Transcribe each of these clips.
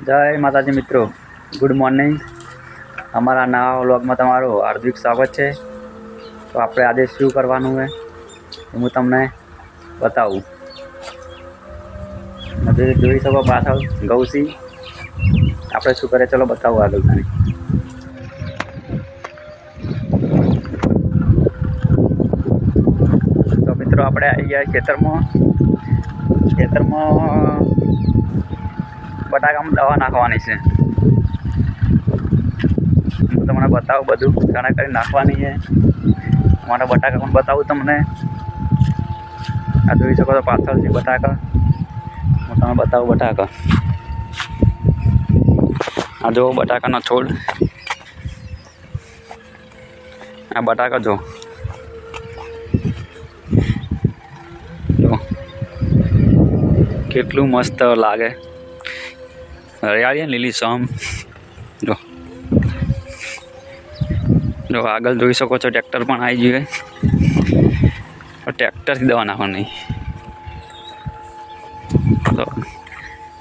જય માતાજી મિત્રો. ગુડ મોર્નિંગ અમારા નવા વ્લોગમાં તમારું હાર્દિક સ્વાગત છે. તો આપણે આજે શું કરવાનું છે? હું તમને બતાવું. હજુ જોઈ શકો પાછળ ગૌસી. આપણે શું કરે? ચલો બતાવું આગળ તને તો મિત્રો, આપણે આવી ગયા ખેતરમાં ખેતરમાં બટાકામાં દવા નાખવાની છે. હું તમને બતાવું બધું. ઘણા કરી નાખવાની છે. મારા બટાકા પણ બતાવું તમને. આ જોઈ શકો છો પાછળથી બટાકા. હું તમને બતાવું બટાકા. આ જો બટાકાનો છોડ. આ બટાકા જો કેટલું મસ્ત લાગે. હરિયાળી લીલી સમ? જો. જો, આગળ જોઈ શકો છો, ટ્રેક્ટર પણ આવી ગયું ટ્રેક્ટરથી દવા નાખવાની. તો,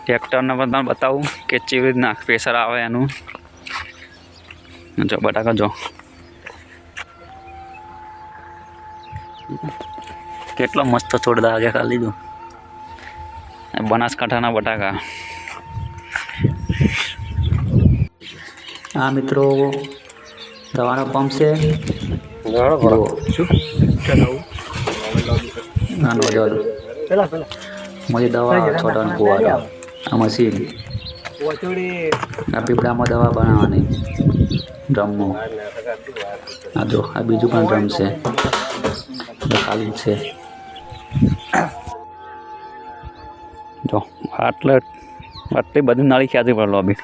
ટ્રેક્ટરને પણ તમને બતાવું કે કેવી રીતના પ્રેશર આવે એનું. જો, બટાકા, જો. કેટલો મસ્ત છોડ લાગે ખાલી જો બનાસકાંઠાના બટાકા. આ મિત્રો દવાનો પંપ છે. નાનો જલ મોજી દવા છોડવાનું કુવાનો આ મશીન. આ પીપળામાં દવા બનાવવાની. ડ્રમમાં આ જો આ બીજું પણ ડ્રમ છે. ખાલી છે. જો આટલે આટલી બધી નળી ખ્યાતિ પડે લોબી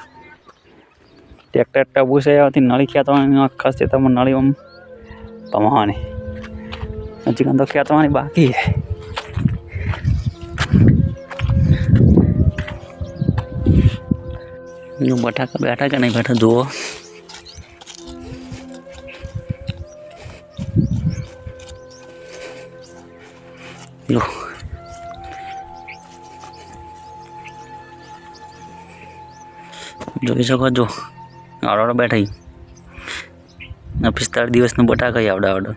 ટ્રેક્ટર ટબુ છે એવાથી નળી ખેંચવાની આખા ખેતરમાં નળી આમ પમાવાની હજી કાં તો ખેંચવાની બાકી છે જો બટાકા બેઠા કે નહીં બેઠા જુઓ જો જોઈ શકો છો આવડો બેઠા આ પિસ્તાળીસ દિવસનું બટાકા આવડે આવડે.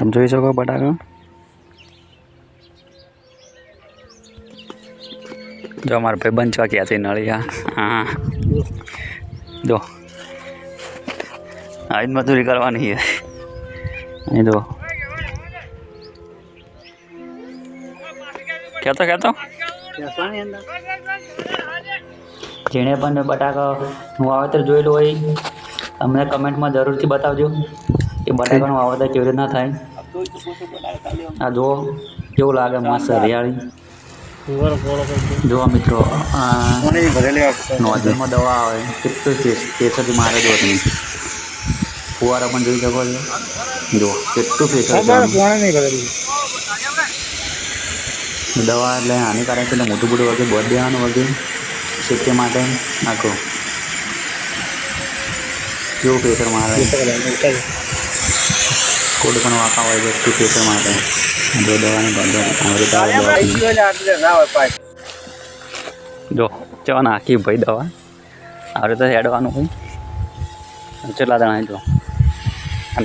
આમ જોઈ શકો બટાકા? જો અમારા ભાઈ બંધ ક્યાં છે નળિયા હા. જો. આજ મજૂરી કરવાની છે. અહીં જો. કહેતો કહેતો જેણે પણ બટાકાનું વાવેતર જોયેલું હોય, અમને કમેન્ટમાં જરૂરથી બતાવજો કે બટાકાનું વાવેતર કેવી રીતના થાય. આ જુઓ, કેવું લાગે મસ્ત હરિયાળી. જુઓ મિત્રો નોઝલમાં દવા આવે. કેટલું કેસરથી મારે જો તમે. ફુવારા પણ જોઈ શકો છો. જુઓ, કેટલું આમાં. દવા એટલે હાનિકારક એટલે મોટું મોટું વગે બોટ દેવાનું વગે સેફ્ટી માટે નાખો. કેવું પ્રેશર મારે? કોડ પણ વાંકા હોય એટલું પ્રેશર માટે જો દવાની બંધ જો ચો નાખી ભાઈ દવા. આવી રીતે હેડવાનું હોય. કેટલા જણા જો?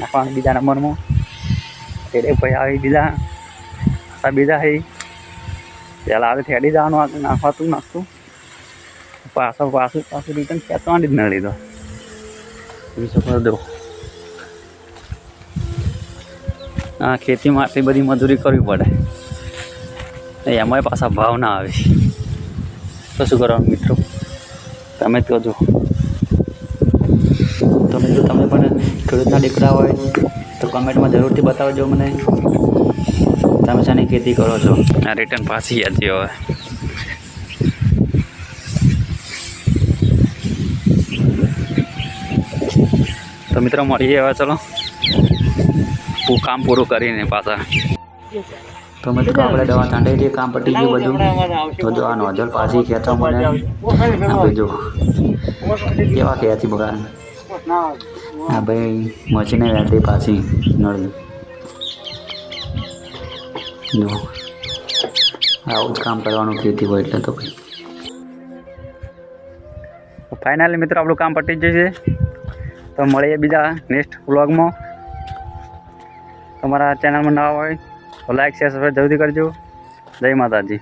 નાખવાનું બીજા નંબરમાં. એટલે ભાઈ આવી બીજા. બીજા હઈ પહેલાં આવે થેડી જવાનું આગળ નાખવાતું નાખતું પાછળ પાછું પાછું રિટર્ન ખેંચવાની જ ન લીધો. શકો દો આ ખેતીમાં આટલી બધી મજૂરી કરવી પડે. એમાંય પાછા ભાવ ના આવે. શું કરવાનું મિત્રો? તમે જ કહો તો મિત્રો તમે પણ ખેડૂતના દીકરા હોય તો કમેન્ટમાં જરૂરથી બતાવજો મને. તમે શાની ખેતી કરો છો? આ રિટર્ન પાછી હતી હવે. તો મિત્રો મળીએ હવે ચલો. કામ પૂરું કરીને પાછા. તો મિત્રો આપણે દવા ચાંડાઈ દઈએ કામ પટી ગયું બધું. તો જો આ નોઝલ પાછી ખેંચવા મળે આપણે જો કેવા કહેવાથી બગાડ. હા ભાઈ મશીને વેટી પાછી નળી. જો આવું જ કામ કરવાનું કહેતી હોય એટલે તો ફાઇનલી મિત્રો આપણું કામ પતી જ જશે તો મળીએ બીજા નેક્સ્ટ વ્લોગમાં તમારા ચેનલમાં નવા હોય તો લાઈક શેર સબસ્ક્રાઈબ જરૂરથી કરજો. જય માતાજી.